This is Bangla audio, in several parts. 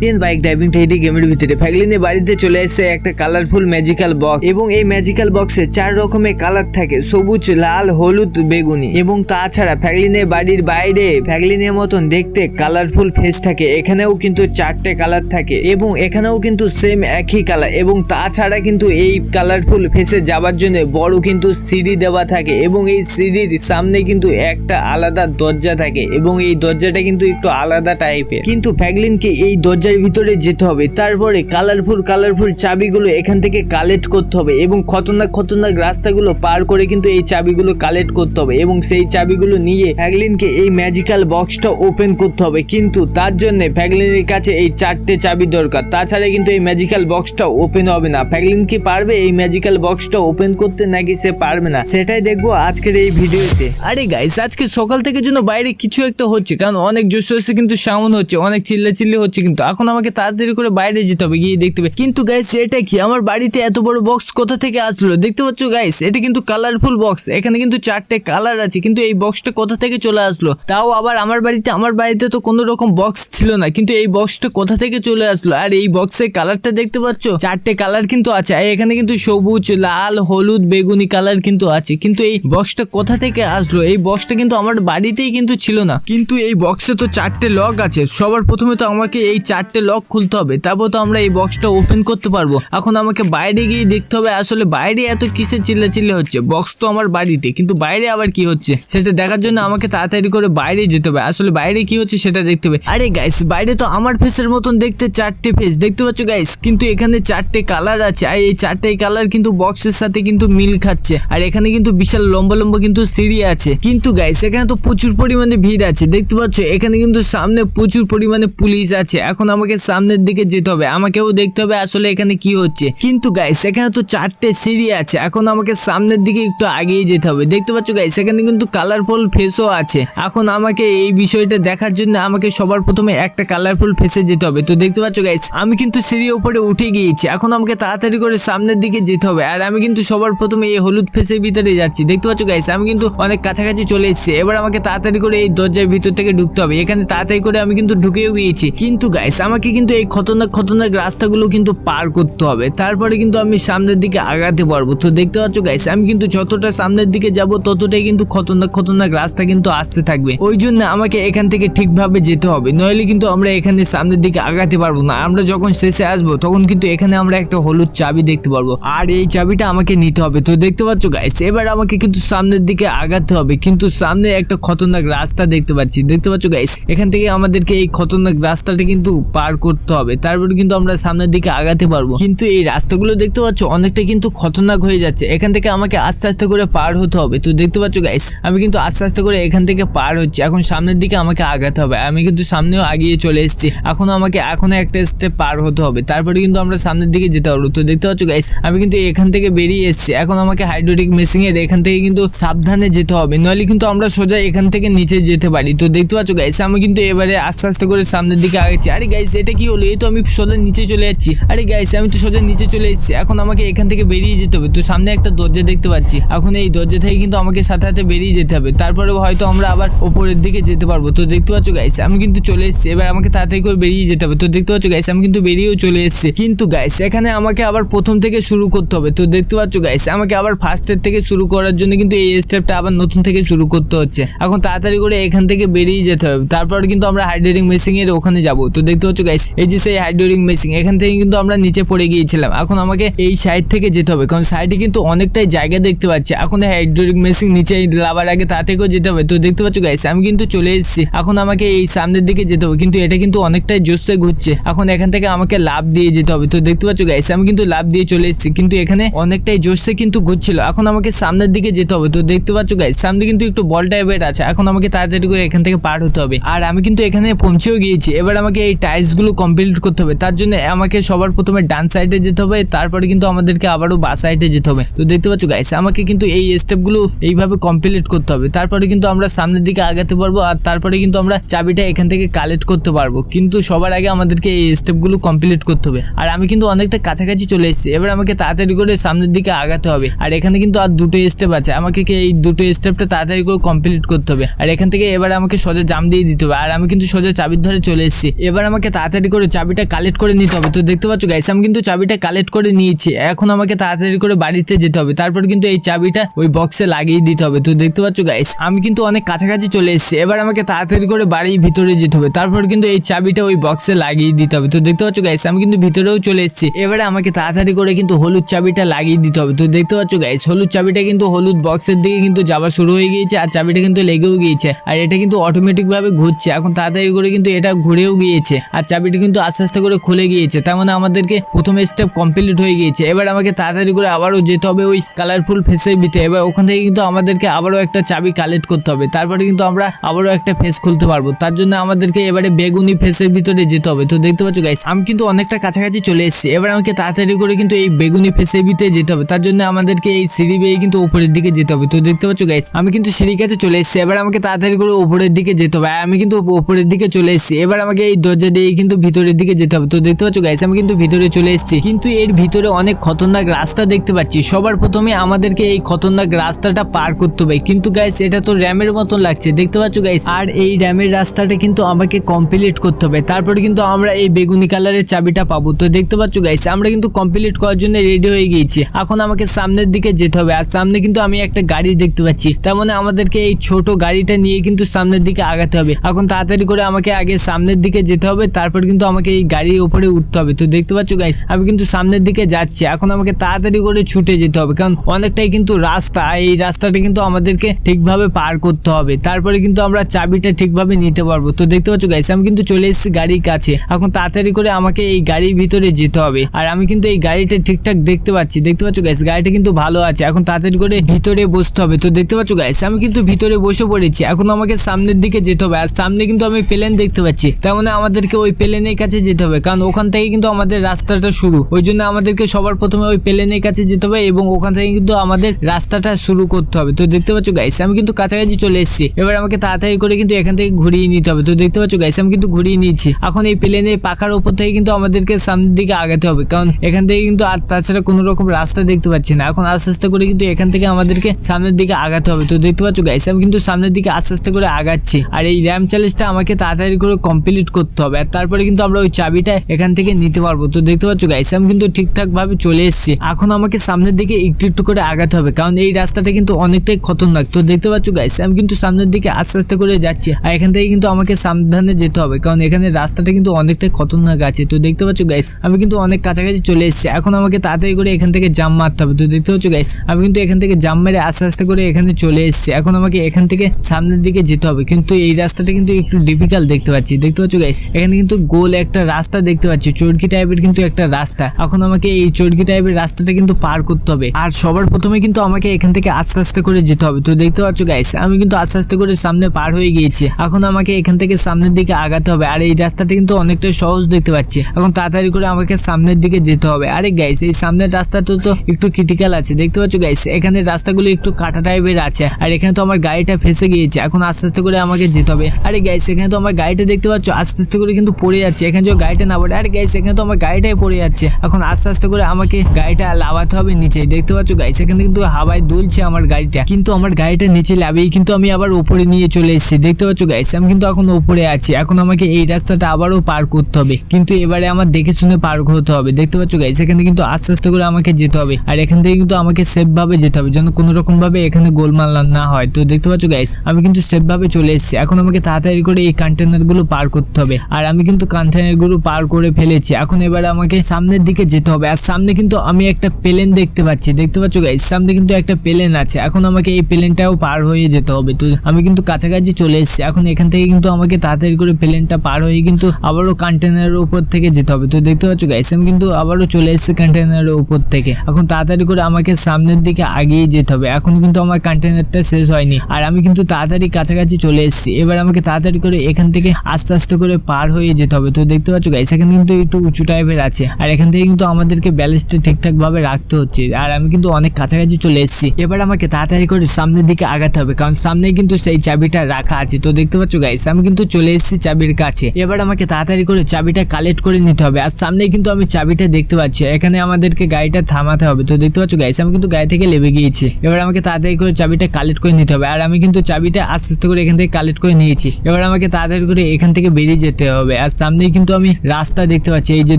ফ্যাগলিন বাইক ড্রাইভিং টাইটি গেমের ভিতরে। ফ্যাগলিনের বাড়িতে চলে এসে একটা কালারফুল ম্যাজিক্যাল বক্স এবং এই ম্যাজিক্যাল বক্সে চার রকমের কালার থাকে, সবুজ, লাল, হলুদ, বেগুনি। এবং তাছাড়া ফ্যাগলিনের বাড়ির বাইরে ফ্যাগলিনের মতন দেখতে কালারফুল ফেস থাকে, এখানেও কিন্তু চারটে কালার থাকে এবং এখানেও কিন্তু সেম একই কালার এবং তাছাড়া কিন্তু এই কালারফুল ফেসে যাবার জন্য বড় কিন্তু সিঁড়ি দেওয়া থাকে এবং এই সিঁড়ির সামনে কিন্তু একটা আলাদা দরজা থাকে এবং এই দরজাটা কিন্তু একটু আলাদা টাইপের কিন্তু ফ্যাগলিনকে এই দরজার ভিতরে যেতে হবে। তারপরে কালারফুল কালারফুল চাবিগুলো এখান থেকে কালেক্ট করতে হবে এবং খতরনাক খতরনাক রাস্তাগুলো পার করে কিন্তু এই চাবিগুলো কালেক্ট করতে হবে এবং সেই চাবিগুলো নিয়ে ফ্যাগলিনকে এই ম্যাজিক্যাল বক্সটা ওপেন করতে হবে। কিন্তু তার জন্য ফ্যাগলিনের কাছে এই চারটে চাবি দরকার। তাছাড়া কিন্তু এই ম্যাজিক্যাল বক্সটা ওপেন হবে না। ফ্যাগলিন কি পারবে? এই ম্যাজিক্যাল বক্সটা ওপেন করতে নাকি সে পারবে না? সেটাই দেখব আজকের এই ভিডিওতে। আরে গাইস আজকে সকাল থেকে যেন বাইরে কিছু একটা হচ্ছে। কারণ অনেক জোশ জোশে কিন্তু সাউন্ড হচ্ছে, অনেক চিল্লা চিল্লি হচ্ছে কিন্তু। এখন আমাকে তাড়াতাড়ি করে বাইরে যেতে হবে, গিয়ে দেখতে হবে। কিন্তু গাইস এটা কি? আমার বাড়িতে এত বড় বক্স কোথা থেকে আসলো? দেখতে পাচ্ছ গাইস এটা কিন্তু কালারফুল বক্স এখানে কিন্তু চারটে কালার আছে, কিন্তু এই বক্সটা কোথা থেকে চলে আসলো? তাও আবার আমার বাড়িতে আমার বাড়িতে তো কোনো রকম বক্স ছিল না, কিন্তু এই বক্সটা কোথা থেকে চলে আসলো? আর এই বক্সের কালারটা দেখতে পাচ্ছ? চারটে কালার কিন্তু আছে, আর এখানে কিন্তু সবুজ, লাল, হলুদ, বেগুনি কালার কিন্তু আছে। কিন্তু এই বক্সটা কোথা থেকে আসলো? এই বক্সটা কিন্তু আমার বাড়িতেই কিন্তু ছিল না। কিন্তু এই বক্সে তো চারটে লক আছে। সবার প্রথমে তো আমাকে এই চারটে লক খুলতে হবে। তারপর তো আমরা এই বক্সটা ওপেন করতে পারব। এখন আমাকে বাইরে গিয়ে দেখতে হবে, আসলে বাইরে এত কিসে চিল্লা চিল্লা হচ্ছে? বক্স তো আমার বাড়িতে, কিন্তু বাইরে আবার কি হচ্ছে? সেটা দেখার জন্য আমাকে তাড়াতাড়ি করে বাইরে যেতে হবে। আসলে বাইরে কি হচ্ছে সেটা দেখতে হবে। আরে গাইস বাইরে তো আমার ফেসের মতন দেখতে চারটে ফেস দেখতে পাচ্ছ গাইস কিন্তু এখানে চারটে কালার আছে। আর এই চারটে কালার কিন্তু বক্সের সাথে কিন্তু মিল খাচ্ছে। আর এখানে কিন্তু বিশাল লম্বা লম্বা কিন্তু সিঁড়ি আছে। কিন্তু গাইস এখানে তো প্রচুর পরিমাণে ভিড় আছে। দেখতে পাচ্ছ, এখানে কিন্তু সামনে প্রচুর পরিমাণে পুলিশ আছে। এখন আমাকে সামনের দিকে যেতে হবে। আমাকেও দেখতে হবে আসলে এখানে কি হচ্ছে। কিন্তু গাইস এখানে তো চারটে সিঁড়ি আছে। এখন আমাকে সামনের দিকে একটু আগিয়ে যেতে হবে। দেখতে পাচ্ছ গাইস এখানে কিন্তু কালারফুল ফেসও আছে। এখন আমাকে এই বিষয়টা দেখার জন্য আমাকে সবার প্রথমে একটা কালারফুল ফেসে যেতে হবে। তো দেখতে পাচ্ছ গাইস আমি কিন্তু সিঁড়ির উপরে উঠে গিয়েছি। এখন আমাকে তাড়াতাড়ি করে সামনের দিকে যেতে হবে। আর আমি কিন্তু সবার প্রথমে এই হলুদ ফেসের ভিতরে যাচ্ছি। দেখতে পাচ্ছ গাইস আমি কিন্তু অনেক কাছাকাছি চলে এসেছি। এবার আমাকে তাড়াতাড়ি করে এই দরজার ভিতর থেকে ঢুকতে হবে। এখানে তাড়াতাড়ি করে আমি কিন্তু ঢুকেও গিয়েছি। কিন্তু গাইস আমাকে কিন্তু এই খতরনাক খতরনাক রাস্তাগুলো কিন্তু পার করতে হবে। তারপরে কিন্তু আমি সামনের দিকে আগাতে পারব। তো দেখতে পাচ্ছ গাইস আমি কিন্তু যতটা সামনের দিকে যাব, ততটাই কিন্তু খতরনাক খতরনাক রাস্তা কিন্তু আসতে থাকবে। ওই জন্য আমাকে এখান থেকে ঠিকভাবে যেতে হবে। নইলে কিন্তু আমরা এখানে সামনের দিকে আগাতে পারব না। আমরা যখন শেষে আসব, তখন কিন্তু এখানে আমরা একটা হলুদ চাবি দেখতে পারব। আর এই চাবিটা আমাকে নিতে হবে। তো দেখতে পাচ্ছ গাইস এবার আমাকে কিন্তু সামনের দিকে আগাতে হবে। কিন্তু সামনে একটা খতরনাক রাস্তা দেখতে পাচ্ছি। দেখতে পাচ্ছ গাইস এখান থেকে আমাদেরকে এই খতরনাক রাস্তাটা কিন্তু পার করতে হবে। তারপরে কিন্তু আমরা সামনের দিকে আগাতে পারব। কিন্তু এই রাস্তাগুলো দেখতে পাচ্ছ, অনেকটা কিন্তু খতরনাক হয়ে যাচ্ছে। এখান থেকে আমাকে আস্তে আস্তে করে পার হতে হবে। তো দেখতে পাচ্ছ গাইস আমি কিন্তু আস্তে আস্তে করে এখান থেকে পার হচ্ছে। এখন সামনের দিকে আমাকে আগাতে হবে। আমি কিন্তু সামনেও আগিয়ে চলে এসেছি। এখন আমাকে এখনও একটা স্টেপ পার হতে হবে। তারপরে কিন্তু আমরা সামনের দিকে যেতে পারব। তো দেখতে পাচ্ছ গাইস আমি কিন্তু এখান থেকে বেরিয়ে এসেছি। এখন আমাকে হাইড্রোটিক মেশিন এর এখান থেকে কিন্তু সাবধানে যেতে হবে। নইলে কিন্তু আমরা সোজা এখান থেকে নিচে যেতে পারি। তো দেখতে পাচ্ছ গাইস আমি কিন্তু এবারে আস্তে আস্তে করে সামনের দিকে আগাচ্ছি। আরে গাইস এটা কি হলো? এই তো আমি সোজা নিচে চলে যাচ্ছি। আরে গাইস আমি তো সোজা নিচে চলে এসেছি। এখন আমাকে এখান থেকে বেরিয়ে যেতে হবে। তো সামনে একটা দরজা দেখতে পাচ্ছি। এখন এই দরজা থেকে কিন্তু আমাকে সাথে সাথে বেরিয়ে যেতে হবে। তারপরে হয়তো আমরা আবার ওপরের দিকে যেতে পারব। তো দেখতে পাচ্ছ গাইস আমি কিন্তু চলে এসেছি। এবার আমাকে তাড়াতাড়ি করে বেরিয়ে যেতে হবে। তো দেখতে পাচ্ছ গাইস আমি কিন্তু বেরিয়েও চলে এসেছি। কিন্তু গাইস এখানে আমাকে আবার প্রথম থেকে শুরু করতে হবে। তো দেখতে পাচ্ছ গাইস আমাকে আবার ফার্স্টের থেকে শুরু করার জন্য কিন্তু এই স্টেপটা আবার নতুন থেকে শুরু করতে হচ্ছে। এখন তাড়াতাড়ি করে এখান থেকে বেরিয়ে যেতে হবে। তারপর কিন্তু আমরা হাইড্রোলিক মেশিন এর ওখানে যাব। তো দেখতে পাচ্ছ গাইস এই যে সেই হাইড্রোলিক মেশিন এখান থেকে কিন্তু আমরা নিচে পড়ে গিয়েছিলাম। এখন আমাকে এই সাইড থেকে যেতে হবে, কারণ সাইডে কিন্তু অনেকটাই জায়গা দেখতে পাচ্ছি। এখন হাইড্রোলিক মেশিন নিচে লাভার আগে তা থেকেও যেতে হবে। তো দেখতে পাচ্ছ গাইস আমি কিন্তু চলে এসেছি। এখন আমাকে এই সামনের দিকে যেতে হবে, কিন্তু এটা কিন্তু অনেকটাই জোসে ঘুরছে। এখন এখান থেকে আমাকে লাভ দিয়ে যেতে হবে। তো দেখতে পাচ্ছ গাইস আমি কিন্তু লাভ দিয়ে চলে এসেছি, কিন্তু এখানে অনেকটাই জোসে কিন্তু ঘুরছিল। এখন আমাকে সামনের দিকে যেতে হবে। তো দেখতে পাচ্ছ গাইস সামনে কিন্তু একটু বল টাইপের আছে। এখন আমাকে তাড়াতাড়ি করে এখান থেকে পার হতে হবে। আর আমি কিন্তু এখানে পৌঁছেও গিয়েছি। এবার আমাকে এই টাইলস গুলো কমপ্লিট করতে হবে। তার জন্য আমাকে সবার প্রথমে ডান সাইডে যেতে হবে, তারপরে কিন্তু আমাদেরকে আবারও বা সাইডে যেতে হবে। তো দেখতে পাচ্ছ গাইস আমাকে কিন্তু এই স্টেপগুলো এইভাবে কমপ্লিট করতে হবে। তারপরে কিন্তু আমরা সামনের দিকে আগাতে পারব আর তারপরে কিন্তু আমরা চাবিটা এখান থেকে কালেক্ট করতে পারব। কিন্তু সবার আগে আমাদেরকে এই স্টেপগুলো কমপ্লিট করতে হবে। আর আমি কিন্তু অনেকটা কাছাকাছি চলে এসেছি। এবার আমাকে তাড়াতাড়ি করে সামনের দিকে আগাতে হবে। আর এখানে কিন্তু আর দুটো স্টেপ আছে। আমাকে কি এই দুটো স্টেপটা তাড়াতাড়ি করে কমপ্লিট করতে হবে? আর এখান থেকে এবার আমাকে সোজা জাম দিয়ে দিতে হবে। আর আমি কিন্তু সোজা চাবির ধরে চলে এসেছি। এবার আমাকে তাড়াতাড়ি করে চাবিটা কালেক্ট করে নিতে হবে। তো দেখতে পাচ্ছ গাইস আমি কিন্তু চাবিটা কালেক্ট করে নিয়েছি। এখন আমাকে তাড়াতাড়ি করে বাড়িতে যেতে হবে। তারপর কিন্তু এই চাবিটা ওই বক্সে লাগিয়ে দিতে হবে। তো দেখতে পাচ্ছ গাইস আমি কিন্তু অনেক কাছাকাছি চলে এসেছি। এবার আমাকে তাড়াতাড়ি করে বাড়ির ভিতরে যেতে হবে। তারপর কিন্তু এই চাবিটা ওই বক্সে লাগিয়ে দিতে হবে। তো দেখতে পাচ্ছ গাইস আমি কিন্তু ভিতরেও চলে এসেছি। এবারে আমাকে তাড়াতাড়ি করে কিন্তু হলুদ চাবিটা লাগিয়ে দিতে হবে। তো দেখতে পাচ্ছ গাইস হলুদ চাবিটা কিন্তু হলুদ বক্সের দিকে কিন্তু যাওয়া শুরু হয়ে গিয়েছে আর চাবিটা কিন্তু লেগেও গিয়েছে। আর এটা কিন্তু অটোমেটিক ভাবে ঘুরছে। এখন তাড়াতাড়ি করে কিন্তু এটা ঘুরেও গিয়েছে। চাবিটা কিন্তু আস্তে আস্তে করে খুলে গিয়েছে। তার মানে আমাদেরকে প্রথম স্টেপ কমপ্লিট হয়ে গিয়েছে। এবার আমাকে তাড়াতাড়ি করে আবারও যেতে হবে ওই কালারফুল ফেসের ভিতরে। এবার ওখান থেকে কিন্তু আমাদেরকে আবারও একটা চাবি কালেক্ট করতে হবে। তারপরে কিন্তু আমরা আবারও একটা ফেস খুলতে পারব। তার জন্য আমাদেরকে এবারে বেগুনি ফেসের ভিতরে যেতে হবে। তো দেখতে পাচ্ছ গাইস আমি কিন্তু অনেকটা কাছাকাছি চলে এসেছি। এবার আমাকে তাড়াতাড়ি করে কিন্তু এই বেগুনি ফেসের ভিতরে যেতে হবে। তার জন্য আমাদেরকে এই সিঁড়ি বেয়ে কিন্তু উপরের দিকে যেতে হবে। তো দেখতে পাচ্ছ গাইস আমি কিন্তু সিঁড়ির কাছে চলে এসেছি। এবার আমাকে তাড়াতাড়ি করে উপরের দিকে যেতে হবে। আমি কিন্তু উপরের দিকে চলে এসেছি। এবার আমাকে এই দরজা দিয়ে কিন্তু ভিতরের দিকে যেতে হবে। তো দেখতে পাচ্ছ গাইস আমি কিন্তু ভিতরে চলে এসেছি। কিন্তু এর ভিতরে অনেক খতরনাক রাস্তা দেখতে পাচ্ছি। সবার প্রথমে আমাদেরকে এই খতরনাক রাস্তাটা পার করতে হবে। কিন্তু গাইস এটা তো র্যামের মতন লাগছে। দেখতে পাচ্ছ গাইস আর এই র্যামের রাস্তাটা কিন্তু আমাকে কমপ্লিট করতে হবে। তারপরে কিন্তু আমরা এই বেগুনি কালারের চাবিটা পাবো। তো দেখতে পাচ্ছ গাইস আমরা কিন্তু কমপ্লিট করার জন্য রেডি হয়ে গিয়েছি। এখন আমাকে সামনের দিকে যেতে হবে। আর সামনে কিন্তু আমি একটা গাড়ি দেখতে পাচ্ছি। তার মানে আমাদেরকে এই ছোট গাড়িটা নিয়ে কিন্তু সামনের দিকে আগাতে হবে। এখন তাড়াতাড়ি করে আমাকে আগে সামনের দিকে যেতে হবে। তারপর কিন্তু আমাকে এই গাড়ির উপরে উঠতে হবে। তো দেখতে পাচ্ছ গাইস আমি কিন্তু সামনের দিকে যাচ্ছি। এখন আমাকে তাড়াতাড়ি করে ছুটে যেতে হবে, কারণ অনেকটাই কিন্তু রাস্তা। এই রাস্তাটা কিন্তু আমাদেরকে ঠিকভাবে পার করতে হবে। তারপরে কিন্তু আমরা চাবিটা ঠিকভাবে নিতে পারব। তো দেখতে পাচ্ছ গাইস আমি কিন্তু চলে এসেছি গাড়ির কাছে। এখন তাড়াতাড়ি করে আমাকে এই গাড়ির ভিতরে যেতে হবে। আর আমি কিন্তু এই গাড়িটা ঠিকঠাক দেখতে পাচ্ছি। দেখতে পাচ্ছ গাইস গাড়িটা কিন্তু ভালো আছে। এখন তাড়াতাড়ি করে ভিতরে বসতে হবে। তো দেখতে পাচ্ছ গাইস আমি কিন্তু ভিতরে বসে পড়েছি। এখন আমাকে সামনের দিকে যেতে হবে। আর সামনে কিন্তু আমি প্লেন দেখতে পাচ্ছি। তার মানে আমাদেরকে ওই প্লেনের কাছে যেতে হবে। কারণ ওখান থেকে কিন্তু আমাদের রাস্তাটা শুরু। ওই জন্য আমাদেরকে সবার প্রথমে ওই প্লেনের কাছে যেতে হবে এবং ওখান থেকে কিন্তু আমাদের রাস্তাটা শুরু করতে হবে। তো দেখতে পাচ্ছ গাইস আমি কিন্তু কাছাকাছি চলে এসেছি। এবার আমাকে তাড়াতাড়ি করে কিন্তু এখান থেকে ঘুরিয়ে নিতে হবে। তো দেখতে পাচ্ছ গাইস আমি কিন্তু ঘুরিয়ে নিয়েছি। এখন এই প্লেনের পাখার উপর থেকে কিন্তু আমাদেরকে সামনের দিকে আগাতে হবে। কারণ এখান থেকে কিন্তু আর তাছাড়া কোনো রকম রাস্তা দেখতে পাচ্ছি না। এখন আস্তে আস্তে করে কিন্তু এখান থেকে আমাদেরকে সামনের দিকে আগাতে হবে। তো দেখতে পাচ্ছ গাইস আমি কিন্তু সামনের দিকে আস্তে আস্তে করে আগাচ্ছি। আর এই র্যাম চ্যালেঞ্জটা আমাকে তাড়াতাড়ি করে কমপ্লিট করতে হবে। আর তারপরে কিন্তু আমরা ওই চাবিটা এখান থেকে নিতে পারব। তো দেখতে পাচ্ছ গাইস আমি কিন্তু ঠিকঠাক ভাবে চলে এসেছি। এখন আমাকে সামনের দিকে একটু একটু করে আগাতে হবে, কারণ এই রাস্তাটা কিন্তু অনেকটাই খতরনাক। তো দেখতে পাচ্ছ গাইস আমি কিন্তু সামনের দিকে আস্তে আস্তে করে যাচ্ছি আর এখান থেকে কিন্তু আমাকে সাবধানে যেতে হবে, কারণ এখানে রাস্তাটা কিন্তু অনেকটাই খতরনাক আছে। তো দেখতে পাচ্ছ গাইস আমি কিন্তু অনেক কাছাকাছি চলে এসেছি। এখন আমাকে তাড়াতাড়ি করে এখান থেকে জাম মারতে হবে। তো দেখতে পাচ্ছ গাইস আমি কিন্তু এখান থেকে জাম মেরে আস্তে আস্তে করে এখানে চলে এসেছি। এখন আমাকে এখান থেকে সামনের দিকে যেতে হবে, কিন্তু এই রাস্তাটা কিন্তু একটু ডিফিকাল্ট দেখতে পাচ্ছি। দেখতে পাচ্ছ গাইস এখানে কিন্তু গোল একটা রাস্তা দেখতে পাচ্ছি। চরকি টাইপের কিন্তু একটা রাস্তা। এখন আমাকে এই চরকি টাইপের রাস্তাটা কিন্তু পার করতে হবে। আর সবার প্রথমে কিন্তু আমাকে এখান থেকে আস্তে আস্তে করে যেতে হবে। তো দেখতে পাচ্ছ গাইস আমি কিন্তু আস্তে আস্তে করে সামনে পার হয়ে গিয়েছি। এখন আমাকে এখান থেকে সামনের দিকে আগাতে হবে। আর এই রাস্তাটা কিন্তু অনেকটা সহজ দেখতে পাচ্ছি। এখন তাড়াতাড়ি করে আমাকে সামনের দিকে যেতে হবে। আরে গাইস এই সামনের রাস্তাটা তো একটু ক্রিটিক্যাল আছে। দেখতে পাচ্ছ গাইস এখানে রাস্তাগুলো একটু কাটা টাইপের আছে। আর এখানে তো আমার গাড়িটা ফেসে গিয়েছে। এখন আস্তে আস্তে করে আমাকে যেতে হবে। আরে গাইস এখানে তো আমার গাড়িটা দেখতে পাচ্ছ, আস্তে আস্তে করে কিন্তু পড়ে যাচ্ছে। এখানে যদি গাড়িটা না পড়ে, আরে গাইস এখানে তো আমার গাড়িটাই পড়ে যাচ্ছে। এখন আস্তে আস্তে করে আমাকে গাড়িটা লাভাতে হবে নিচে। দেখতে পাচ্ছ গাইস এখানে কিন্তু হাওয়ায় দুলছে আমার গাড়িটা। কিন্তু আমার গাড়িটা নিচে লাভিয়ে কিন্তু আমি আবার উপরে নিয়ে চলে এসেছি। দেখতে পাচ্ছ গাইস আমি কিন্তু এখন উপরে আছি। এখন আমাকে এই রাস্তাটা আবারও পার করতে হবে। কিন্তু এবারে আমার দেখে শুনে পার হতে হবে। দেখতে পাচ্ছ গাইস এখানে কিন্তু আস্তে আস্তে করে আমাকে যেতে হবে। আর এখান থেকে কিন্তু আমাকে সেফ ভাবে যেতে হবে, যেন কোনো রকম ভাবে এখানে গোলমাল না হয়। তো দেখতে পাচ্ছ গাইস আমি কিন্তু সেফ ভাবে চলে এসেছি। এখন আমাকে তাড়াতাড়ি করে এই কন্টেনারগুলো পার করতে হবে। আর আমি কিন্তু কন্টেনারগুলো পার করে ফেলেছি। এখন এবার আমাকে সামনের দিকে যেতে হবে। আর সামনে কিন্তু আমি একটা প্লেন দেখতে পাচ্ছি। দেখতে পাচ্ছ গাইস সামনে কিন্তু একটা প্লেন আছে। এখন আমাকে এই প্লেনটাও পার হয়ে যেতে হবে। তো আমি কিন্তু কাছাকাছি চলে এসেছি। এখন এখান থেকে কিন্তু আমাকে তাড়াতাড়ি করে প্লেনটা পার হয়ে কিন্তু আবারও কন্টেনারের উপর থেকে যেতে হবে। তো দেখতে পাচ্ছ গাইস আমি কিন্তু আবারও চলে এসেছি কন্টেনারের উপর থেকে। এখন তাড়াতাড়ি করে আমাকে সামনের দিকে আগিয়ে যেতে হবে। এখন কিন্তু আমার কন্টেনারটা শেষ হয়নি। আর আমি কিন্তু তাড়াতাড়ি কাছাকাছি চলে এসেছি। এবার আমাকে তাড়াতাড়ি করে এখান থেকে আস্তে আস্তে করে পার হয়ে যেতে হবে। তো দেখতে পাচ্ছ গাইস এখানে কিন্তু একটু উঁচু টাইপের আছে। আর এখান থেকে কিন্তু আমাদেরকে ব্যালেন্সটা ঠিকঠাক ভাবে রাখতে হচ্ছে। আর আমি কিন্তু অনেক কাছাকাছি চলে এসেছি। এবার আমাকে তাড়াতাড়ি করে সামনের দিকে আগাতে হবে, কারণ সামনে কিন্তু সেই চাবিটা রাখা আছে। তো দেখতে পাচ্ছ গাইস আমি কিন্তু চলে এসেছি চাবির কাছে। এবার আমাকে তাড়াতাড়ি করে চাবিটা কালেক্ট করে নিতে হবে। আর সামনে কিন্তু আমি চাবিটা দেখতে পাচ্ছি। এখানে আমাদেরকে গাড়িটা থামাতে হবে। তো দেখতে পাচ্ছ গাইস আমি কিন্তু গাড়ি থেকে লেবে গিয়েছি। এবার আমাকে তাড়াতাড়ি করে চাবিটা কালেক্ট করে নিতে হবে। আর আমি কিন্তু চাবিটা আস্তে আস্তে করে এখান থেকে কালেক্ট করে নিয়েছি। এবার আমাকে তাড়াতাড়ি করে এখান থেকে বেরিয়ে যেতে হবে। আর সামনেই কিন্তু আমি রাস্তা দেখতে পাচ্ছি। এই যে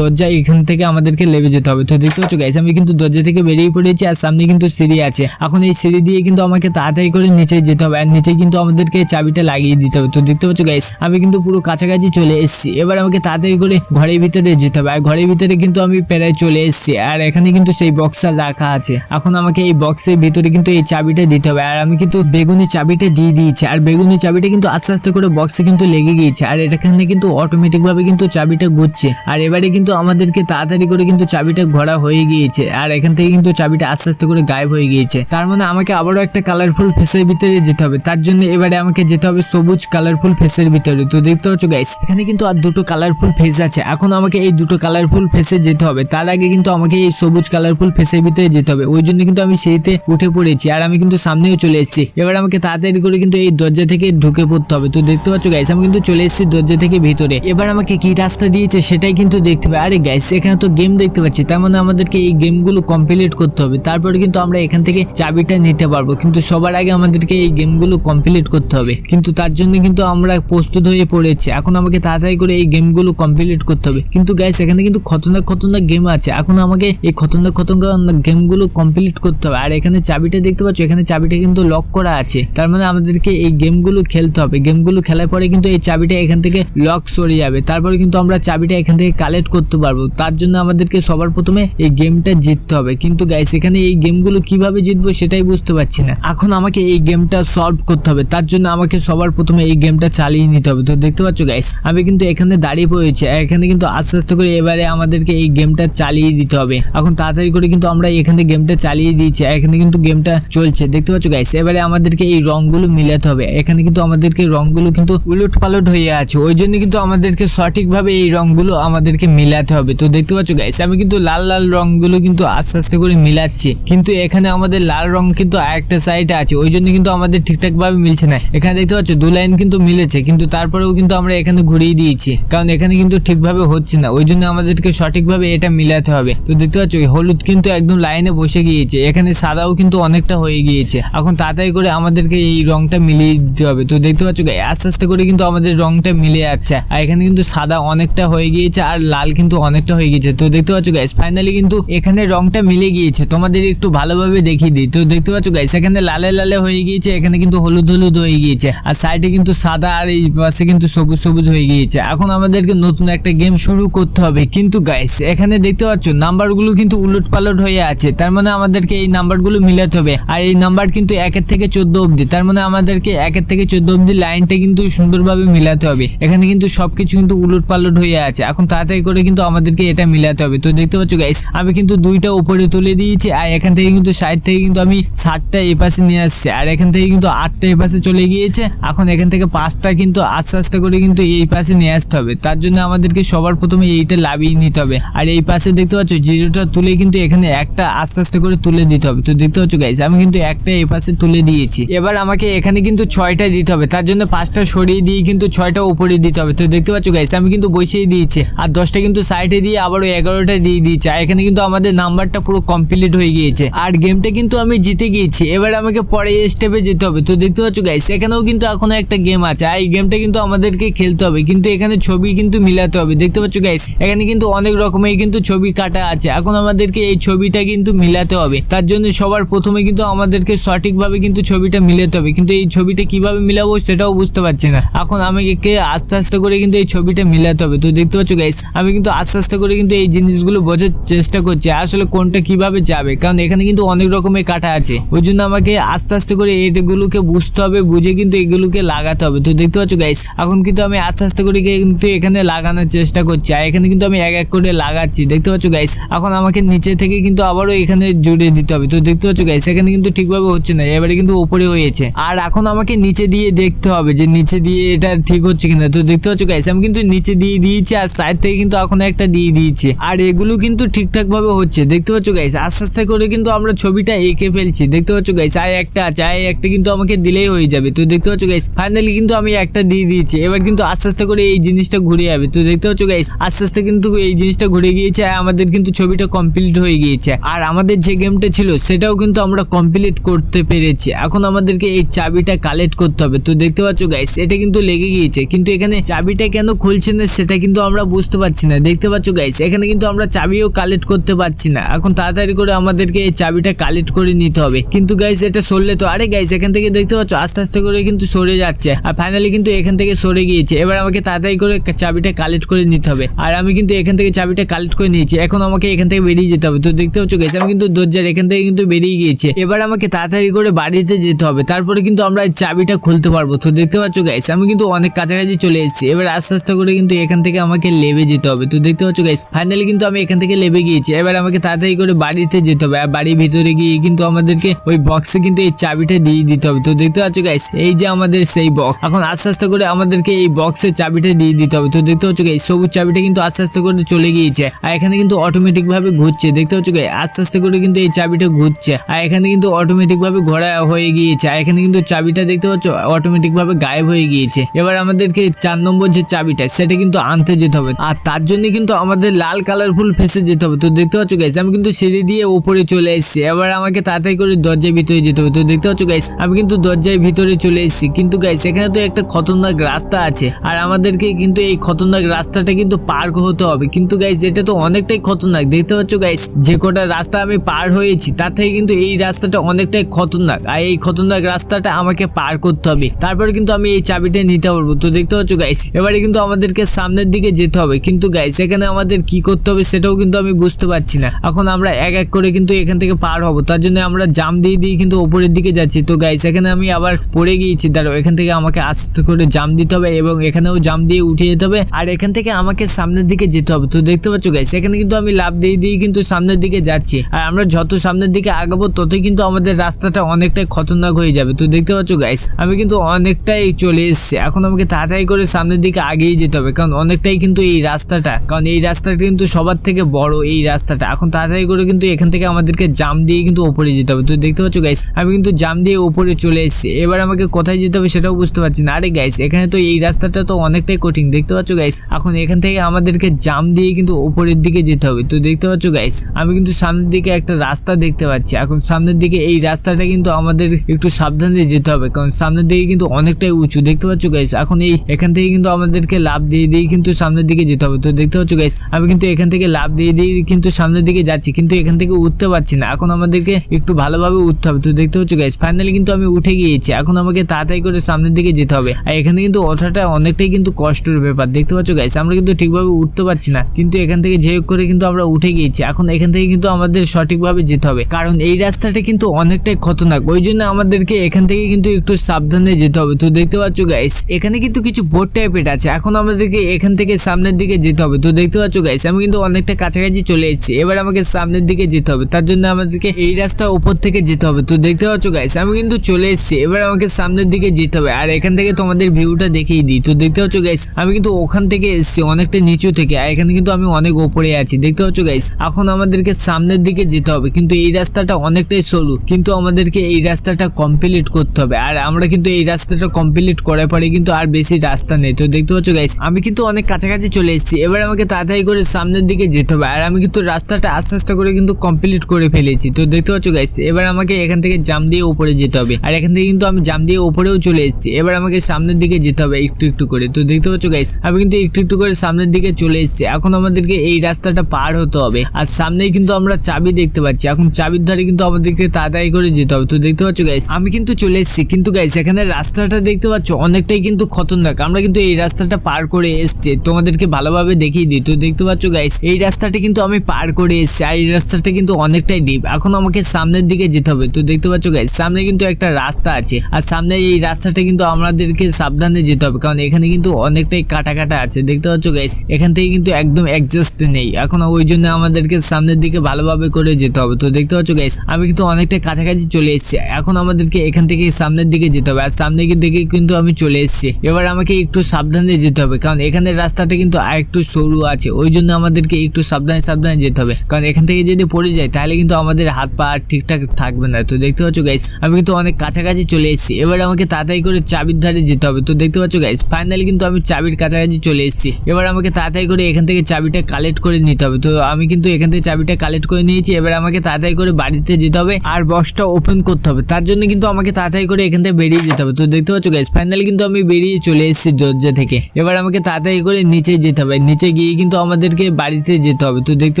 দরজা, এখান থেকে আমাদেরকে লেবে যেতে হবে। তো দেখতে পাচ্ছ গাইস আমি কিন্তু দরজা থেকে বেরিয়ে পড়েছি আর সামনে কিন্তু সিঁড়ি আছে। এখন এই সিঁড়ি দিয়ে কিন্তু আমাকে তাড়াতাড়ি করে নিচে যেতে হবে আর নিচে কিন্তু আমাদেরকে চাবিটা লাগিয়ে দিতে হবে। তো দেখতে পাচ্ছ গাইস আমি কিন্তু পুরো কাছাকাছি চলে এসেছি। এবার আমাকে তাড়াতাড়ি করে ঘরের ভিতরে যেতে হবে। আর ঘরের ভিতরে কিন্তু আমি প্রায় চলে এসেছি। আর এখানে কিন্তু সেই বক্সটা রাখা আছে। এখন আমাকে এই বক্সের ভিতরে কিন্তু এই চাবিটা দিতে হবে। আর আমি কিন্তু বেগুনি চাবিটা দিয়ে দিয়েছি। আর বেগুনি চাবিটা কিন্তু আস্তে আস্তে করে বক্সে কিন্তু লেগে গিয়েছে। আর এখানে কিন্তু অটোমেটিক ভাবে কিন্তু চাবিটা ঘুরছে আর এবারে কিন্তু আমাদেরকে তাড়াতাড়ি করে কিন্তু চাবিটা ঘোরা হয়ে গিয়েছে। আর এখান থেকে কিন্তু চাবিটা আস্তে আস্তে করে গায়েব হয়ে গিয়েছে। তার মানে আমাকে আবারও একটা কালারফুল ফেসের ভিতরে যেতে হবে। তার জন্য এবারে আমাকে যেতে হবে সবুজ কালারফুল ফেসের ভিতরে। তো দেখতে পাচ্ছ গাইস এখানে কিন্তু আর দুটো কালারফুল ফেস আছে। এখন আমাকে এই দুটো কালারফুল ফেসে যেতে হবে। তার আগে কিন্তু আমাকে এই সবুজ কালারফুল ফেসের ভিতরে যেতে হবে। ওই জন্য কিন্তু আমি সেইতে উঠে পড়েছি। আর আমি কিন্তু সামনেও চলে এসেছি। এবার আমাকে তাড়াতাড়ি করে কিন্তু এই দরজা থেকে ঢুকে পড়তে হবে। তো দেখতে পাচ্ছ গাইস আমি কিন্তু চলে এসেছি দরজা থেকে ভিতরে। এবার আমাকে কি রাস্তা দিয়েছে সেটাই কিন্তু দেখতে হবে। আরে গাইস এখানে তো গেম দেখতে পাচ্ছি, তার মানে আমাদেরকে এই গেমগুলো কমপ্লিট করতে হবে। তারপরে কিন্তু আমরা এখান থেকে চাবিটা নিতে পারব, কিন্তু সবার আগে আমাদেরকে এই গেমগুলো কমপ্লিট করতে হবে। কিন্তু তার জন্য কিন্তু আমরা প্রস্তুত হয়ে পড়েছি। এখন আমাকে তাড়াতাড়ি করে এই গেমগুলো কমপ্লিট করতে হবে। কিন্তু গাইস এখানে কিন্তু খতরনাক খতরনাক গেম আছে। এখন আমাকে এই খতরনাক খতরনাক গেমগুলো কমপ্লিট করতে হবে। আর এখানে চাবিটা দেখতে পাচ্ছ, এখানে চাবিটা কিন্তু লক করা আছে। তার মানে আমাদেরকে এই গেমগুলো খেলতে হবে। গেমগুলো খেলার পরে কিন্তু এই চাবিটা এখান থেকে লক সরে যাবে। তারপরে কিন্তু আমরা চাবিটা এখান থেকে কালেক্ট করতে পারব। তার জন্য আমাদেরকে সবার প্রথমে এই গেমটা জিততে হবে। কিন্তু গাইস এখানে এই গেমগুলো কীভাবে জিতবো সেটাই বুঝতে পারছি না। এখন আমাকে এই গেমটা সলভ করতে হবে। তার জন্য আমাকে সবার প্রথমে এই গেমটা চালিয়ে নিতে হবে। তো দেখতে পাচ্ছ গাইস আমি কিন্তু এখানে দাঁড়িয়ে পড়েছি। এখানে কিন্তু আস্তে আস্তে করে এবারে আমাদেরকে এই গেমটা চালিয়ে দিতে হবে। এখন তাড়াতাড়ি করে কিন্তু আমরা এখানে গেমটা চালিয়ে দিয়েছি। এখানে কিন্তু গেমটা চলছে। দেখতে পাচ্ছ গাইস এবারে আমাদেরকে এই রংগুলো মিলাতে হবে। এখানে কিন্তু আমাদেরকে রংগুলো কিন্তু উলট পালট হয়ে আছে। ওই জন্য কিন্তু আমাদেরকে সঠিকভাবে এই রংগুলো আমাদেরকে মিলাতে হবে। তো দেখতে পাচ্ছ গাইস আমি কিন্তু লাল লাল রংগুলো কিন্তু আস্তে আস্তে করে মিলাচ্ছি। কিন্তু এখানে আমাদের লাল রং কিন্তু আরেকটা সাইডে আছে ওই জন্য কিন্তু আমাদের ঠিকঠাক ভাবে মিলছে না। এখানে দেখতে পাচ্ছ দু লাইন কিন্তু মিলেছে, কিন্তু তারপরেও কিন্তু আমরা এখানে ঘুরিয়ে দিয়েছি, কারণ এখানে কিন্তু ঠিকভাবে হচ্ছে না। ওই জন্য আমাদেরকে সঠিকভাবে এটা মিলাতে হবে। তো দেখতে পাচ্ছ হলুদ কিন্তু একদম লাইনে বসে গিয়েছে, এখানে সাদাও কিন্তু অনেকটা হয়ে গিয়েছে। এখন তাড়াতাড়ি করে আমাদেরকে এই রংটা মিলিয়ে দিতে হবে। তো দেখতে পাচ্ছ আস্তে আস্তে করে কিন্তু আমাদের রংটা মিলে যাচ্ছে। আর এখানে কিন্তু সাদা অনেকটা হয়ে গিয়েছে আর লাল কিন্তু অনেকটা হয়ে গিয়েছে। তো দেখতে পাচ্ছ গাইস ফাইনালি কিন্তু এখানে রংটা মিলে গিয়েছে। তোমাদের একটু ভালোভাবে দেখিয়ে দিই। তো দেখতে পাচ্ছ গাইস এখানে লালে লালে হয়ে গিয়েছে, এখানে কিন্তু হলুদ হলুদ হয়ে গিয়েছে। আর সাইডে কিন্তু সাদা আর এই পাশে কিন্তু সবুজ সবুজ হয়ে গিয়েছে। এখন আমাদেরকে নতুন একটা গেম শুরু করতে হবে। কিন্তু গাইস এখানে দেখতে পাচ্ছ নাম্বারগুলো কিন্তু উলট পালট হয়ে আছে। তার মানে আমাদেরকে এই নাম্বারগুলো মিলাতে হবে। আর এই নাম্বার কিন্তু একের থেকে চোদ্দ অবধি। তার মানে আমাদেরকে একের থেকে চোদ্দ অবধি লাইনটা কিন্তু সুন্দরভাবে মিলাতে হবে। এখানে কিন্তু সবকিছু কিন্তু উলট পালট হয়ে আছে। এখন তাড়াতাড়ি করে কিন্তু আমাদেরকে এটা মিলাতে হবে। তো দেখতে পাচ্ছ গাইস আমি কিন্তু দুইটা উপরে তুলে দিয়েছি আর এখান থেকে কিন্তু সাইড থেকে কিন্তু আমি ষাটটা এ পাশে নিয়ে আসছি। আর এখান থেকে কিন্তু আটটা এ পাশে চলে গিয়েছে। এখন এখান থেকে পাঁচটা কিন্তু আস্তে আস্তে করে কিন্তু এই পাশে নিয়ে আসতে হবে। তার জন্য আমাদেরকে সবার প্রথমে এইটা লাভিয়ে নিতে হবে। আর এই পাশে দেখতে পাচ্ছ জিরোটা তুলে কিন্তু এখানে একটা আস্তে আস্তে করে তুলে দিতে হবে। তো দেখতে পাচ্ছ গাইস আমি কিন্তু একটা এই পাশে তুলে দিয়েছি। এবার আমাকে এখানে কিন্তু ছয়টা দিতে হবে। তার জন্য পাঁচটা সরিয়ে দিয়ে কিন্তু ছয়টা উপরে দিতে হবে। তো দেখতে পাচ্ছ গাইস আমি কিন্তু বসিয়ে দিয়েছি। আর দশটা কিন্তু সাইডে দিয়ে আবারও এগারোটা দিয়ে দিয়েছি। আর এখানে কিন্তু আমাদের নাম্বারটা পুরো কমপ্লিট হয়ে গিয়েছে। আর গেমটা কিন্তু আমি জিতে গিয়েছি। এবার আমাকে পরে স্টেপে যেতে হবে। তো দেখতে পাচ্ছ গাইস এখানেও কিন্তু এখনও একটা গেম আছে। আর এই গেমটা কিন্তু আমাদেরকে খেলতে হবে। কিন্তু এখানে ছবি কিন্তু মিলাতে হবে। দেখতে পাচ্ছ গাইস এখানে কিন্তু অনেক রকমের কিন্তু ছবি কাটা আছে। এখন আমাদেরকে এই ছবিটা কিন্তু মিলাতে হবে। তার জন্য সবার প্রথমে কিন্তু আমাদেরকে সঠিকভাবে কিন্তু ছবিটা মিলাতে হবে। কিন্তু এই ছবিটা কীভাবে মিলাবো সেটাও বুঝতে পারছি না। এখন আমাকে আস্তে আস্তে করে কিন্তু এই ছবিটা মিলাতে হবে। তো দেখতে পাচ্ছ গাইস আমি কিন্তু আস্তে আস্তে করে কিন্তু এই জিনিসগুলো বোঝার চেষ্টা করছি আসলে কোনটা কীভাবে যাবে? কারণ এখানে কিন্তু অনেক রকমের কাটা আছে। ওই জন্য আমাকে আস্তে আস্তে করে এগুলোকে বুঝতে হবে, বুঝে কিন্তু এগুলোকে লাগাতে হবে। তো দেখতে পাচ্ছ গাইস এখন কিন্তু আমি আস্তে আস্তে করে কিন্তু এখানে লাগানোর চেষ্টা করছি, আর এখানে কিন্তু আমি এক এক করে লাগাচ্ছি। দেখতে পাচ্ছ গাইস এখন আমাকে নিচে থেকে কিন্তু আবারও এখানে জুড়ে দিতে হবে। তো দেখতে পাচ্ছ গাইস এখানে কিন্তু ঠিকভাবে হচ্ছে না, এবারে কিন্তু উপরে হয়েছে। আর এখন আমাকে নিচে দিয়ে দেখতে হবে যে নিচে দিয়ে এটা ঠিক হচ্ছে কিনা। তো দেখতে পাচ্ছ গাইস আমি কিন্তু নিচে দিয়ে দিয়েছি আর সাইড থেকে কিন্তু এখন একটা দিয়ে দিয়েছি। আর এগুলো কিন্তু ঠিকঠাক ভাবে হচ্ছে। দেখতে পাচ্ছ গাইস আস্তে আস্তে করে কিন্তু আমরা ছবিটা এঁকে ফেলছি। দেখতে পাচ্ছ গাইস আর একটা আছে আর একটা কিন্তু আমাকে দিলেই হয়ে যাবে। তো দেখতে পাচ্ছ গাইস ফাইনালি কিন্তু আমি একটা দিয়ে দিয়েছি। এবার কিন্তু আস্তে আস্তে করে এই জিনিসটা ঘুরে যাবে। তো দেখতে পাচ্ছ গাইস আস্তে আস্তে কিন্তু এই জিনিসটা ঘুরে গিয়েছে আর আমাদের কিন্তু ছবিটা কমপ্লিট হয়ে গিয়েছে। আর আমাদের যে গেমটা ছিল, সেটাও কিন্তু আমরা কমপ্লিট করতে পেরেছি। এখন আমাদেরকে এই চাবিটা কালেক্ট করতে হবে। তো দেখতে পাচ্ছ গাইস এটা কিন্তু লেগে গিয়েছে। কিন্তু এখানে চাবিটা কেন খুলছে না সেটা কিন্তু আমরা বুঝতে পারছি না। দেখতে পাচ্ছ গাইস এখানে কিন্তু আমরা চাবিও কালেক্ট করতে পারছি না। এখন তাড়াতাড়ি করে আমাদেরকে এই চাবিটা কালেক্ট করে নিতে হবে। কিন্তু গাইস এটা সরলে তো, আরে গাইস এখান থেকে দেখতে পাচ্ছ, আস্তে আস্তে করে কিন্তু সরে যাচ্ছে। আর ফাইনালি কিন্তু এখান থেকে সরে গিয়েছে। এবার আমাকে তাড়াতাড়ি করে চাবিটা কালেক্ট করে নিতে হবে। আর আমি কিন্তু এখান থেকে চাবিটা কালেক্ট করে নিয়েছি। এখন আমাকে এখান থেকে বেরিয়ে যেতে হবে। তো দেখতে পাচ্ছ গাইস আমি কিন্তু দরজার এখান থেকে কিন্তু বেরিয়ে গিয়েছে। এবার আমাকে তাড়াতাড়ি করে বাড়িতে যেতে হবে। তারপরে কিন্তু আমরা এই চাবিটা খুলতে পারব। তো দেখতে পাচ্ছ গাইস আমি কিন্তু অনেক কাছাকাছি চলে এসেছি। এবার আস্তে আস্তে করে কিন্তু এখান থেকে আমাকে লেবে যেতে হবে। তো দেখতে পাচ্ছ গাইস ফাইনালি কিন্তু আমি এখান থেকে লেবে গিয়েছি। এবার আমাকে তাড়াতাড়ি করে বাড়িতে যেতে হবে আর বাড়ির ভিতরে গিয়ে কিন্তু আমাদেরকে ওই বক্সে কিন্তু এই চাবিটা দিয়ে দিতে হবে। তো দেখতে পাচ্ছ গাইস এই যে আমাদের সেই বক্স এখন আস্তে আস্তে করে আমাদেরকে এই বক্সের চাবিটা দিয়ে দিতে হবে। তো দেখতে পাচ্ছ গাইস সবুজ চাবিটা কিন্তু আস্তে আস্তে করে চলে গিয়েছে আর এখানে কিন্তু অটোমেটিক ভাবে ঘুরছে। দেখতে পাচ্ছ গাইস আস্তে আস্তে করে কিন্তু এই চাবিটা ঘুরছে আর এখানে কিন্তু অটোমেটিক ভাবে ঘোরা হয়ে গিয়েছে। আর এখানে কিন্তু চাবিটা দেখতে পাচ্ছ অটোমেটিক ভাবে গায়েব হয়ে গিয়েছে। এবার আমাদেরকে চার নম্বর যে চাবিটা, সেটা কিন্তু আনতে যেতে হবে। আর তার জন্য কিন্তু আমাদের লাল কালারফুল ফেসে যেতে হবে। তো দেখতে পাচ্ছ গাইস আমি কিন্তু সিঁড়ি দিয়ে উপরে চলে এসেছি। এবার আমাকে তাড়াতাড়ি করে দরজার ভিতরে যেতে হবে। তো দেখতে পাচ্ছ গাইস আমি কিন্তু দরজার ভিতরে চলে এসেছি। কিন্তু গাইস এখানে তো একটা খতরনাক রাস্তা আছে। আর আমাদেরকে কিন্তু এই খতরনাক রাস্তাটা কিন্তু পার হতে হবে। কিন্তু গাইস এটা তো অনেকটাই খতরনাক। দেখতে পাচ্ছ গাইস যে কটা রাস্তা আমি পার হয়েছি, তার থেকে কিন্তু এই রাস্তাটা অনেকটাই খতরনাক। আর এই খতরনাক রাস্তাটা আমাকে পার করতে হবে। তারপরে কিন্তু আমি এই চাবিটা নিতে পারব। তো দেখতে পাচ্ছ গাইস এবারে কিন্তু আমাদেরকে সামনের দিকে যেতে হবে। কিন্তু গাইস এখানে আমাদের কি করতে হবে সেটাও কিন্তু আমি বুঝতে পারছি না। এখন আমরা এক এক করে কিন্তু এখান থেকে পার হব। তার জন্য আমরা জাম দিয়ে দিয়ে কিন্তু উপরের দিকে যাচ্ছি। তো গাইস এখানে আমি আবার পড়ে গিয়েছি। দাঁড়াও, এখান থেকে আমাকে আস্তে করে জাম দিতে হবে এবং এখানেও জাম দিয়ে উঠে যেতে হবে। আর এখান থেকে আমাকে সামনের দিকে যেতে হবে। তো দেখতে পাচ্ছ গাইস এখানে কিন্তু আমি লাভ দিয়ে দিয়ে কিন্তু সামনের দিকে যাচ্ছি। আর আমরা যত সামনের দিকে আগাবো, ততই কিন্তু আমাদের রাস্তাটা অনেকটাই খতরনাক হয়ে যাবে। তো দেখতে পাচ্ছ গাইস আমি কিন্তু অনেকটাই চলে এসেছি। এখন আমাকে তাড়াতাড়ি করে সামনের দিকে আগিয়ে যেতে হবে। কারণ অনেকটাই কিন্তু এই রাস্তাটা, কারণ এই রাস্তাটা কিন্তু সবার থেকে বড় এই রাস্তাটা। এখন তাড়াতাড়ি করে কিন্তু এখান থেকে আমাদেরকে জাম দিয়ে কিন্তু ওপরে যেতে হবে। তো দেখতে পাচ্ছ গাইস আমি কিন্তু জাম দিয়ে ওপরে চলে এসেছি। এবার আমাকে কোথায় যেতে হবে সেটাও বুঝতে পারছি না। আরে গাইস এখানে তো এই রাস্তাটা তো অনেকটাই কঠিন। দেখতে পাচ্ছ গাইস এখন এখান থেকে আমাদেরকে জাম দিয়ে কিন্তু ওপরের দিকে যেতে হবে। তো দেখতে পাচ্ছ গাইস আমি কিন্তু সামনের দিকে একটা রাস্তা দেখতে পাচ্ছি। এখন সামনের দিকে এই রাস্তাটা কিন্তু আমাদের একটু সাবধানে যেতে হবে। কারণ সামনের দিকে কিন্তু অনেকটাই উঁচু। দেখতে পাচ্ছ গাইস এখন এই এখান থেকে কিন্তু আমাদেরকে লাভ দিয়ে দিয়ে কিন্তু সামনের দিকে যেতে হবে। তো দেখতে পাচ্ছ গাইস আমি কিন্তু এখান থেকে লাভ দিয়ে দিয়ে কিন্তু সামনের দিকে যাচ্ছি, কিন্তু এখান থেকে উঠতে পারছি না। এখন আমাদেরকে একটু ভালোভাবে উঠতে হবে। তো দেখতে পাচ্ছ গাইস ফাইনালি কিন্তু আমি উঠে গিয়েছি। এখন আমাকে তাড়াতাড়ি করে সামনের দিকে যেতে হবে। আর এখানে কিন্তু ওঠাটা অনেকটাই কিন্তু কষ্টের ব্যাপার। দেখতে পাচ্ছ গাইস আমরা কিন্তু ঠিকভাবে উঠতে পারছি না। কিন্তু এখান থেকে যে করে কিন্তু আমরা উঠে গিয়েছি। এখন এখান থেকে কিন্তু আমাদের সঠিকভাবে যেতে হবে। কারণ এই রাস্তাটা কিন্তু অনেকটাই খতরনাক। ওই জন্য আমাদেরকে এখান থেকে কিন্তু একটু সাবধানে যেতে হবে। তো দেখতে পাচ্ছ গাইস এখানে কিন্তু কিছু বোর্ড টাইপের আছে। এখন আমাদেরকে এখান থেকে সামনের দিকে যেতে হবে। তো দেখতে পাচ্ছ গাইস আমি কিন্তু অনেকটা কাছাকাছি চলে এসেছি। এবার আমাকে সামনের দিকে যেতে হবে। তার জন্য আমাদেরকে এই রাস্তা উপর থেকে যেতে হবে। তো দেখতে পাচ্ছ গাইস আমি কিন্তু চলে এসেছি। এবার আমাকে সামনের দিকে যেতে হবে। আর এখান থেকে তোমাদের ভিউটা দেখিয়ে দিই। তো দেখতে পাচ্ছ গাইস আমি কিন্তু ওখান থেকে এসেছি অনেকটা নিচু থেকে। আর এখানে কিন্তু আমি অনেক ওপরে আছি। দেখতে পাচ্ছ গাইস এখন আমাদেরকে সামনের দিকে যেতে হবে। কিন্তু এই রাস্তাটা অনেকটাই সরু। কিন্তু আমাদেরকে এই রাস্তাটা কমপ্লিট করতে হবে। আর আমরা কিন্তু এই রাস্তাটা কমপ্লিট করার পরে কিন্তু আর বেশি রাস্তা নেই। তো দেখতে গাইস আমি কিন্তু অনেক কাছাকাছি চলে এসেছি। এবার আমাকে তাড়াতাড়ি করে সামনের দিকে যেতে হবে। আর আমি কিন্তু রাস্তাটা আস্তে আস্তে করে কিন্তু কমপ্লিট করে ফেলেছি। তো দেখতে পাচ্ছ গাইস এবার আমাকে এখান থেকে জাম দিয়ে উপরে যেতে হবে। আর এখান থেকে কিন্তু আমি জাম দিয়ে উপরেও চলে এসেছি। এবার আমাকে সামনের দিকে যেতে হবে একটু একটু করে। তো দেখতে পাচ্ছ গাইস আমি কিন্তু একটু একটু করে সামনের দিকে চলে এসেছি। এখন আমাদেরকে এই রাস্তাটা পার হতে হবে। আর সামনেই কিন্তু আমরা চাবি দেখতে পাচ্ছি। এখন চাবির ধারে কিন্তু আমাদেরকে তাড়াতাড়ি করে যেতে হবে। তো দেখতে পাচ্ছ গাইস আমি কিন্তু চলে এসেছি। কিন্তু গাইস এখানে রাস্তাটা দেখতে পাচ্ছ, অনেকটাই কিন্তু খতরনাক। আমরা কিন্তু এই রাস্তাটা পার করে এসেছি। তোমাদেরকে ভালোভাবে দেখিয়ে দিই। তো দেখতে পাচ্ছ গাইস এই রাস্তাটা কিন্তু আমি পার করে এসেছি। আর এই রাস্তাটা কিন্তু অনেকটাই ডিপ এখন আমাকে সামনের দিকে যেতে হবে। তো দেখতে পাচ্ছ গাইস সামনে কিন্তু একটা রাস্তা আছে। আর সামনে এই রাস্তাটা কিন্তু আমাদেরকে সাবধানে যেতে হবে। কারণ এখানে কিন্তু অনেকটাই কাটা কাটা আছে। দেখতে পাচ্ছ গাইস এখান থেকে কিন্তু একদম অ্যাডজাস্ট নেই। এখন ওই জন্য আমাদেরকে সামনের দিকে ভালোভাবে করে যেতে হবে। তো দেখতে পাচ্ছ গাইস আমি কিন্তু অনেকটা কাছাকাছি চলে এসেছি। এখন আমাদেরকে এখান থেকে সামনের দিকে যেতে হবে। আর সামনে দিকে কিন্তু আমি চলে এসেছি। এবার আমাকে একটু সাবধানে যেতে হবে। কারণ এখানের রাস্তাটা কিন্তু আর একটু সরু আছে। ওই জন্য আমাদেরকে একটু সাবধানে সাবধানে যেতে হবে। কারণ এখান থেকে যদি পড়ে যায়, তাহলে কিন্তু আমাদের হাত পা আর ঠিকঠাক থাকবে না। তো দেখতে পাচ্ছ গাইস আমি কিন্তু অনেক কাছাকাছি চলে এসেছি। এবার আমাকে তাড়াতাড়ি করে চাবির ধারে যেতে হবে। তো দেখতে পাচ্ছ গাইস ফাইনালি কিন্তু আমি চাবির কাছাকাছি চলে এসেছি। এবার আমাকে তাড়াতাড়ি করে এখান থেকে চাবিটা কালেক্ট করে নিতে হবে। তো আমি কিন্তু এখান থেকে চাবিটা কালেক্ট করে নিয়েছি। এবার আমাকে তাড়াতাড়ি করে বাড়িতে যেতে হবে আর বক্সটা ওপেন করতে হবে। তার জন্য কিন্তু আমাকে তাড়াতাড়ি করে এখান থেকে বেরিয়ে যেতে হবে। তো দেখতে পাচ্ছ গাইস ফাইনালি কিন্তু আমি বেরিয়ে চলে এসেছি দরজা থেকে। এবার আমাকে তাড়াতাড়ি করে নিচে যেতে হবে। নিচে গিয়ে কিন্তু আমাদেরকে বাড়িতে যেতে হবে। তো দেখতে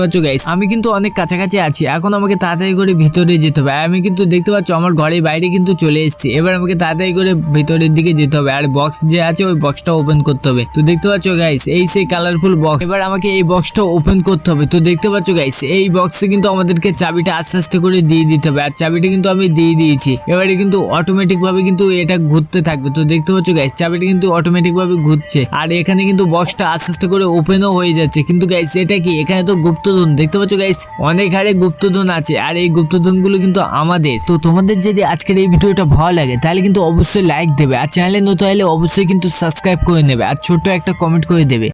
পাচ্ছ গাইস আমি কিন্তু অনেক কাছাকাছি আছি। এখন আমাকে তাড়াতাড়ি করে ভিতরে যেতে হবে। আমি কিন্তু দেখতে পাচ্ছ আমার ঘরের বাইরে কিন্তু চলে এসেছি। এবার আমাকে তাড়াতাড়ি করে ভিতরের দিকে যেতে হবে। আর বক্স যে আছে, ওই বক্সটা ওপেন করতে হবে। তো দেখতে পাচ্ছ গাইস এই সেই কালারফুল বক্স এবার আমাকে এই বক্সটা ওপেন করতে হবে। তো দেখতে পাচ্ছ গাইস এই বক্সে কিন্তু আমাদেরকে চাবিটা আস্তে আস্তে করে দিয়ে দিতে হবে। আর চাবিটা কিন্তু আমি দিয়ে দিয়েছি। এবারে কিন্তু অটোমেটিক ভাবে কিন্তু এটা ঘুরতে থাকবে। তো দেখতে পাচ্ছ গাইস চাবিটা কিন্তু অটোমেটিক ভাবে ঘুরছে আর এখানে কিন্তু বক্সটা আস্তে আস্তে করে ওপেনও হয়ে যাচ্ছে। কিন্তু গাইস এটা কি? এখানে তো গুপ্তধন। দেখতে পাচ্ছ গাইস অনেক হারে গুপ্তধন আছে। আর এই গুপ্তধনগুলো কিন্তু আমাদের। তো তোমাদের যদি আজকের এই ভিডিওটা ভালো লাগে, তাহলে কিন্তু অবশ্যই লাইক দেবে। আর চ্যানেলে নতুন হলে অবশ্যই কিন্তু সাবস্ক্রাইব করে নেবে। আর ছোট্ট একটা কমেন্ট করে দেবে।